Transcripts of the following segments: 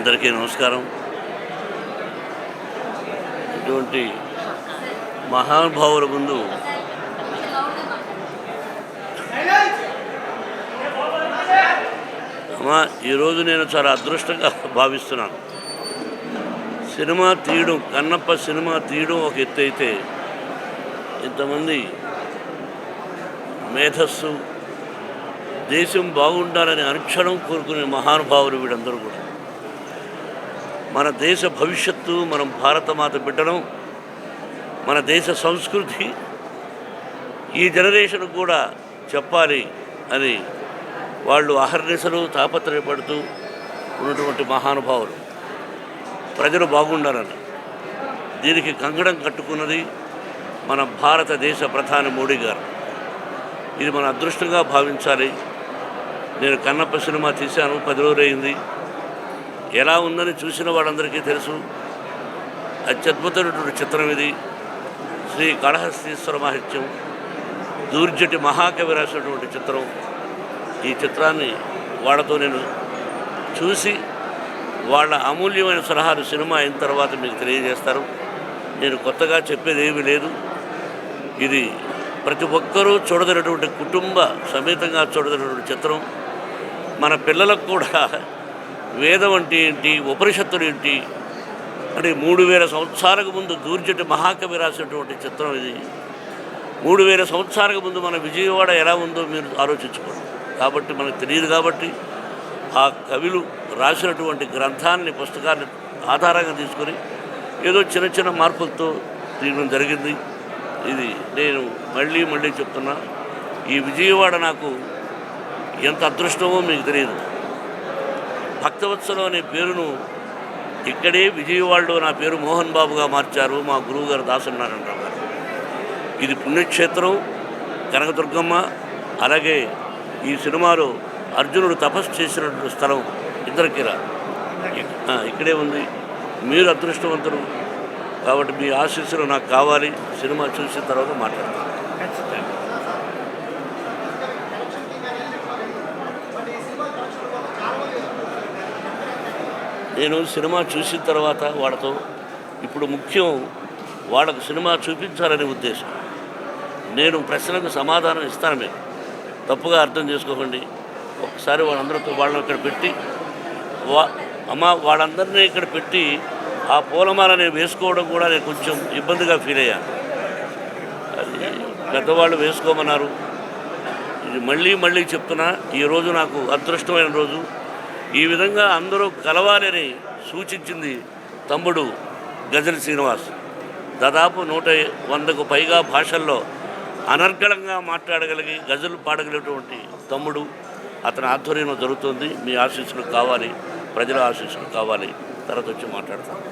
అందరికీ నమస్కారం. ఇటువంటి మహానుభావుల ముందు అమ్మా ఈరోజు నేను చాలా అదృష్టంగా భావిస్తున్నాను. సినిమా తీయడం కన్నప్ప సినిమా తీయడం ఒక ఎత్తు అయితే ఇంతమంది మేధస్సు దేశం బాగుండాలని అనుక్షణం కోరుకునే మహానుభావులు వీడందరూ కూడా. మన దేశ భవిష్యత్తు మనం భారతమాత బిడ్డడం మన దేశ సంస్కృతి ఈ జనరేషన్ కూడా చెప్పాలి అని వాళ్ళు అహర్నిశలు తాపత్రయపడుతూ ఉన్నటువంటి మహానుభావులు. ప్రజలు బాగుండాలని. దీనికి కంగడం కట్టుకున్నది మన భారతదేశ ప్రధాని మోడీ గారు. ఇది మన అదృష్టంగా భావించాలి. నేను కన్నప్ప సినిమా తీశాను పది రోజులైంది. ఎలా ఉందని చూసిన వాళ్ళందరికీ తెలుసు. అత్యద్భుతమైనటువంటి చిత్రం ఇది. శ్రీ కాళహస్తీశ్వర మహత్యం. దూర్జటి మహాకవి రాసినటువంటి చిత్రం. ఈ చిత్రాన్ని వాళ్ళతో నేను చూసి వాళ్ళ అమూల్యమైన సలహాలు సినిమా అయిన తర్వాత మీకు తెలియజేస్తారు. నేను కొత్తగా చెప్పేది ఏమీ లేదు. ఇది ప్రతి ఒక్కరూ చూడదగినటువంటి కుటుంబ సమేతంగా చూడదగినటువంటి చిత్రం. మన పిల్లలకు కూడా వేదం అంటే ఏంటి? ఉపనిషత్తులు ఏంటి? అంటే మూడు వేల సంవత్సరాలకు ముందు దూర్జటి మహాకవి రాసినటువంటి చిత్రం ఇది. మూడు వేల సంవత్సరాలకు ముందు మన విజయవాడ ఎలా ఉందో మీరు ఆలోచించుకోండి. కాబట్టి మనకు తెలియదు కాబట్టి ఆ కవులు రాసినటువంటి గ్రంథాన్ని పుస్తకాన్ని ఆధారంగా తీసుకొని ఏదో చిన్న చిన్న మార్పులతో తీయడం జరిగింది. ఇది నేను మళ్ళీ మళ్ళీ చెప్తున్నా. ఈ విజయవాడ నాకు ఎంత అదృష్టమో మీకు తెలియదు. భక్తవత్సలం అనే పేరును ఇక్కడే విజయవాడలో నా పేరు మోహన్ బాబుగా మార్చారు మా గురువుగారు దాసనారాయణరావు గారు. ఇది పుణ్యక్షేత్రం కనకదుర్గమ్మ అలాగే ఈ సినిమాలో అర్జునుడు తపస్సు చేసినటువంటి స్థలం ఇద్దరికిరా ఇక్కడే ఉంది. మీరు అదృష్టవంతులు కాబట్టి మీ ఆశీస్సులు నాకు కావాలి. సినిమా చూసిన తర్వాత మాట్లాడతాను. నేను సినిమా చూసిన తర్వాత వాళ్ళతో ఇప్పుడు ముఖ్యం వాళ్ళకు సినిమా చూపించాలనే ఉద్దేశం. నేను ప్రశ్నకు సమాధానం ఇస్తాను మీకు. తప్పుగా అర్థం చేసుకోకండి. ఒకసారి వాళ్ళందరితో వాళ్ళని ఇక్కడ పెట్టి వా అమ్మ వాళ్ళందరినీ ఇక్కడ పెట్టి ఆ పూలమాల నేను వేసుకోవడం కూడా నేను కొంచెం ఇబ్బందిగా ఫీల్ అయ్యాను. అది పెద్దవాళ్ళు వేసుకోమన్నారు. ఇది మళ్ళీ మళ్ళీ చెప్తున్నా ఈరోజు నాకు అదృష్టమైన రోజు. ఈ విధంగా అందరూ కలవాలని సూచించింది తమ్ముడు గజల్ శ్రీనివాస్. దాదాపు నూట వందకు పైగా భాషల్లో అనర్గళంగా మాట్లాడగలిగి గజలు పాడగలిగినటువంటి తమ్ముడు అతని ఆధ్వర్యంలో జరుగుతుంది. మీ ఆశీస్సులు కావాలి ప్రజల ఆశీస్సులు కావాలి. తర్వాత వచ్చి మాట్లాడతాను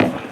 రైట్.